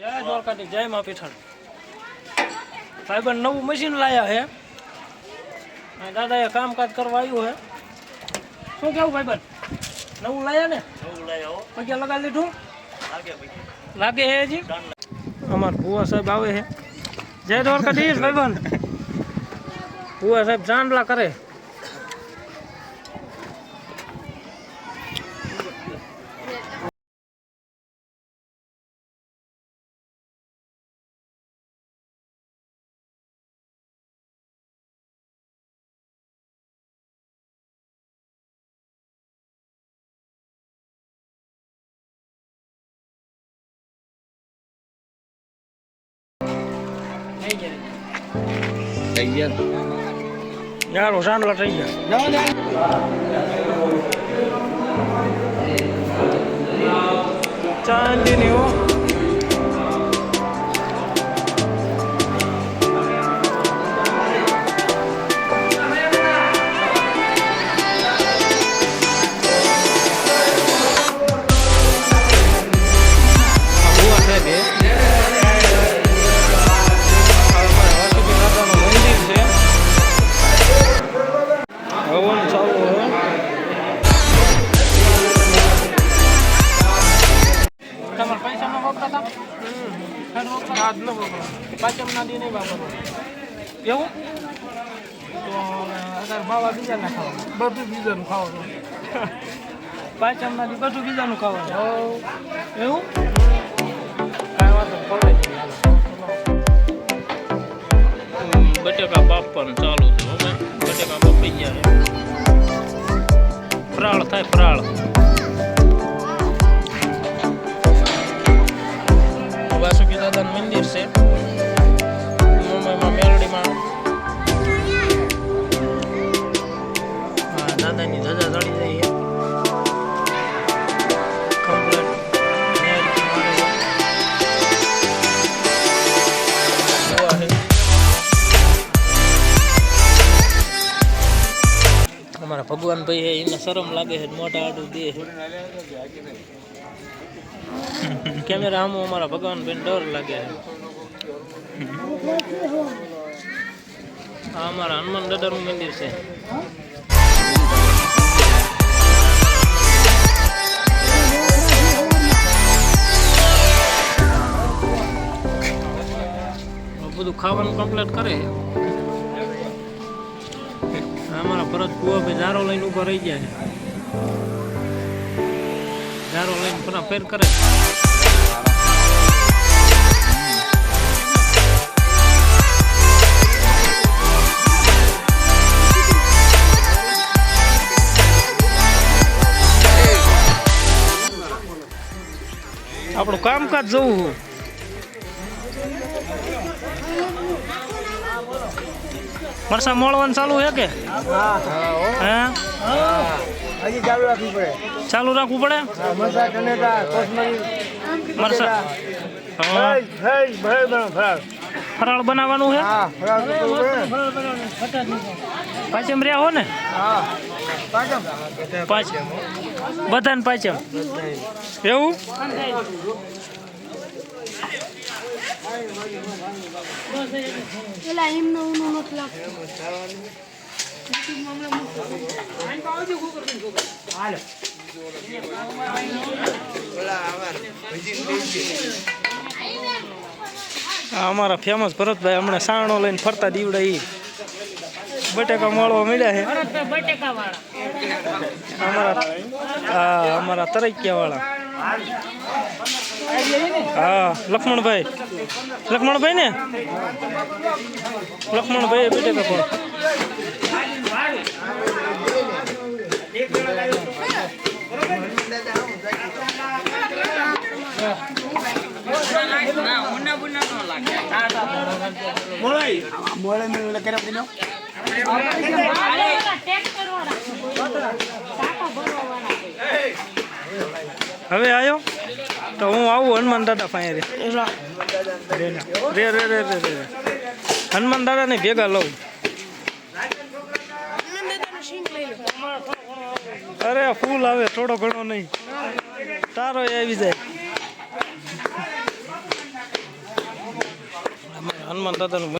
જય દ્વારકાથી જય મા પીઠણ. સાહેબ નવું મશીન લાયા છે. દાદા એ કામકાજ કરવા આવ્યું છે. શું કેવું ભાઈબંધ નવું લાયા ને? પગે લગાવી લીધું? લાગે હે હજી? અમાર ભુવા સાહેબ આવે છે. જય દ્વારકાધીશ ભાઈબંધ ભુવા સાહેબ ચાંદલા કરે. થઈ ગયા યારો ચાંદલા થઈ ગયા. ચાંદીની એવું? તો અગર માવા બીજા ના ખાવા બધું બીજાનું ખાવાનું. પાંચમ ના બધું બીજાનું ખાવાનું. એવું? કાંઈ વાંધો પડે. બટેકા બાફવાનું ચાલુ છે હવે બટેકા બાપી ગયા ફરાળ થાય, ફરાળ. વાસુકી દાદાનું મંદિર છે. મુંબઈમાં દાદાની ધજા ચડી જાય અમારા ભગવાન ભાઈ એને શરમ લાગે છે મોટા આડું દે કેમેરા આમ અમારા ભગવાન ભાઈ ડર લાગે છે. આ અમારા હનુમાન દાદાનું મંદિર છે. બધું ખાવાનું કમ્પ્લીટ કરે. અમારા ભરત કુવા ભાઈ ઝારો લઈને ઊભા રહી ગયા છે. જારો લઈને ફરા ફેર કરે આપણું કામકાજ જોવું મરસા મળવાનું ચાલુ છે કે? હે? હજી ચાલુ રાખવી પડે? ચાલુ રાખવું પડે. ફરાળ બનાવવાનું છે? પાચમ રહ્યા હો ને. પાંચ બધાને પાચમ એવું? પેલા એમનો ઉનો નથી લાગતો. આ અમારા ફેમસ ભરતભાઈ હમણાં સાણો લઈને ફરતા દીવડા ઈ. બટેકા મળવા મળ્યા છે. અમારા હા અમારા તરૈયા વાળા હા લક્ષ્મણભાઈ. લક્ષ્મણભાઈ ને? લક્ષ્મણભાઈ બટેકા પણ. મોળે મેં ઓલા કર્યા હવે આવ્યો તો હું આવું હનુમાન દાદા પાસે રે રે રે રે રે રે. હનુમાન દાદાને ભેગા લઉં. અરે ફૂલ આવે થોડો ઘણો નહીં. તારો આવી જાય. હનુમાન દાદાનું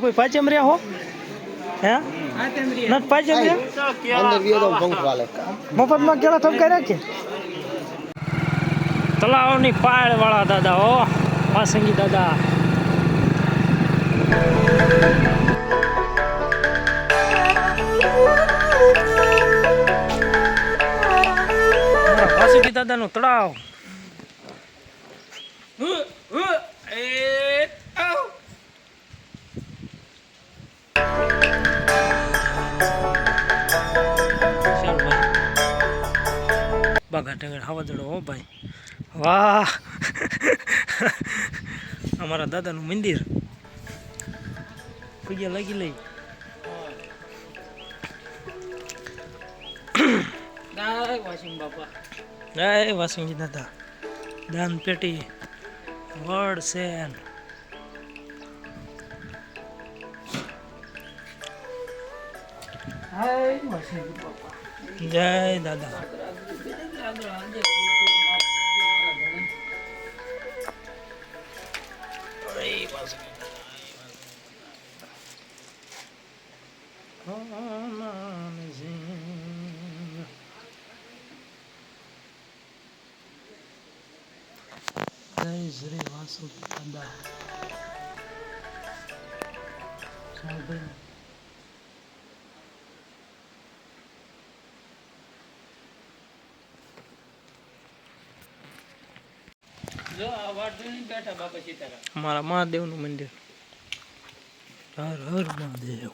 કોઈ પાચમ રહ્યા હો? હે? પાચમ રહ્યા? અંદર વિયો પંખ વાલે મફતમાં કેળા થપકાઈ રાખે? તલાવની પાળ વાળા દાદા હો પાસંગી દાદા. અમારા વાસંગી દાદાનું તળાવ હુ, હુ, એ, આવ. ચાલ ભાઈ બાગા ટેગડ હાવદડો હો ભાઈ વાહ અમારા દાદાનું મંદિર પૈયા લાગી લઈ જય વાસિંગજી દાદા દાન પેટી વડ સેન. જય દાદા. જય શ્રી વાસુ દાદા સાંભળી અમારા મહાદેવનું મંદિર હર હર મહાદેવ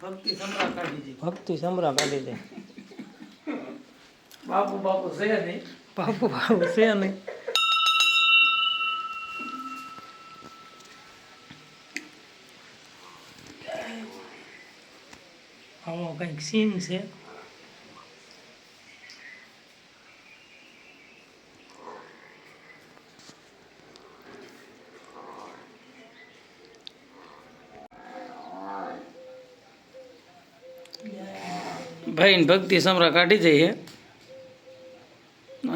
ભક્તિ સમરા કાઢી દે બાપુ બાપુ છે નહીં બાપુ બાપુ છે નહીં આવો કંઈક સીન છે ભાઈ ભક્તિ સમરા કાઢી જઈએ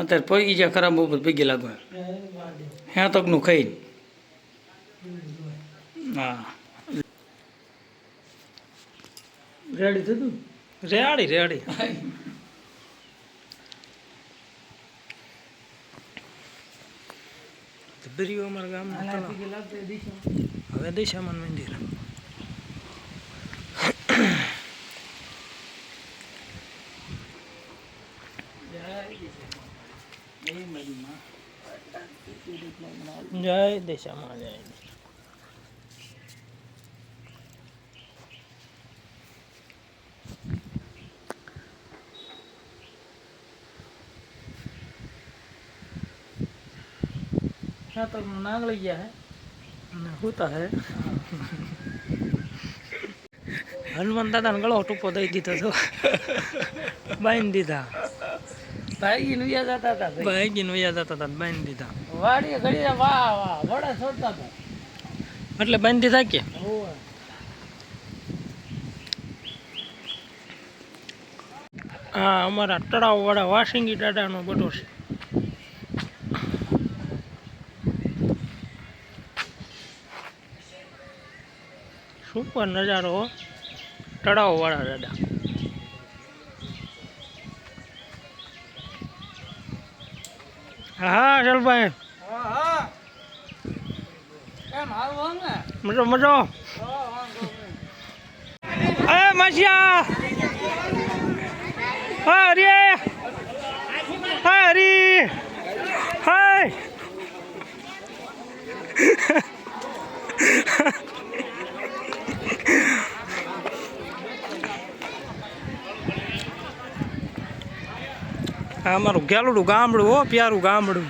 અત્યારે પગી જ્યાં ખરાબ બહુ પગી લાગવા. હે તકનું ખાઈને હા. રેડી થતું રેડી રેડી. દરિયો અમારા ગામમાં. હવે દિશામાન મંદિર. જય દિશામાં જય हाँ तो नाग लग गया है ना होता है હનુમાન દાદાને ગળો ટૂંકો દઈ દીધો તો બાંધી દીધા ભાગીને વ્યા જતા હતા ભાગીને વ્યા જતા હતા બાંધી વાડીએ ઘડી વાહ વાહ વડા છોડતા એટલે બાંધી દીધા હા અમારા તળાવ વાળા વાસિંગી દાદાનો બધો છે. સુપર નજારો તળાવ વાળા દાદા. હા ને મજો મજો. એ મસિયા હા હરી. હાય આ અમારું ગેલુડું ગામડું, હો, પ્યારું ગામડું.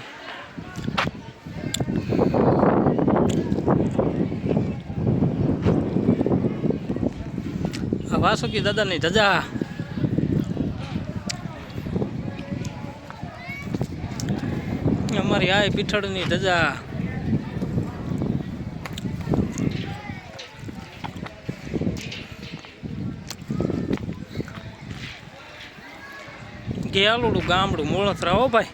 આ વાસુકી દાદાની ધજા. અમારી આય પીઠળની ધજા. ગેલુડું ગામડું મોળસરા હો ભાઈ.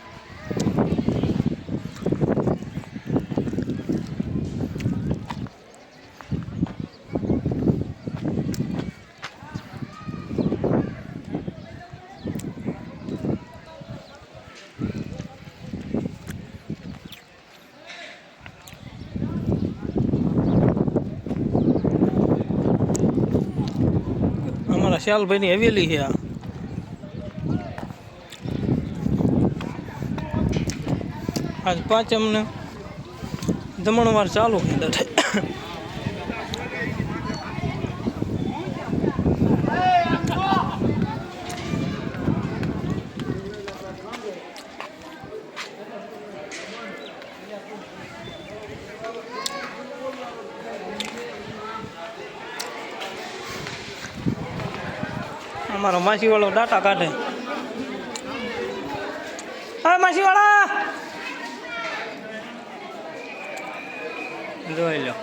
અમારા શ્યાલભાઈની હવેલી છે આ. આજ પાંચમને જમણવાર ચાલુ છે. દાદા અમારો માસીવાળો ડાટા કાઢે. હા માસીવાળા! જોઈ લો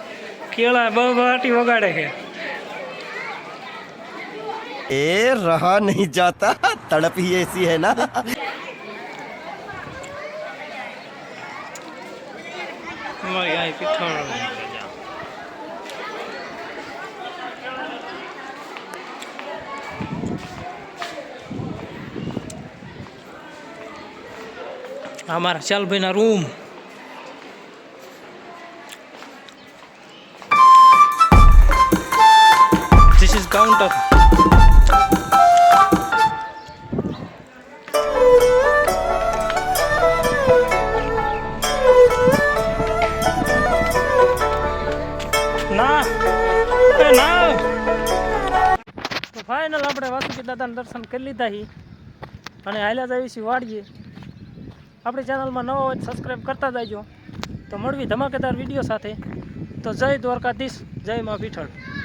કેળા બહુ બહાટી વગાડે છે ए रहा नहीं जाता तड़प ही ऐसी है ना અમારી આ પીઠળ અમારા કાઉન્ટર ફાઇનલ આપણે વાસુકી દાદાના દર્શન કરી લીધા હી. અને હાલ્યા જઈએ છીએ વાળીએ આપણી ચેનલમાં નવો હોય સબસ્ક્રાઈબ કરતા જાયજો તો મળવી ધમાકેદાર વીડિયો સાથે. તો જય દ્વારકાધીશ, જય મા પીઠળ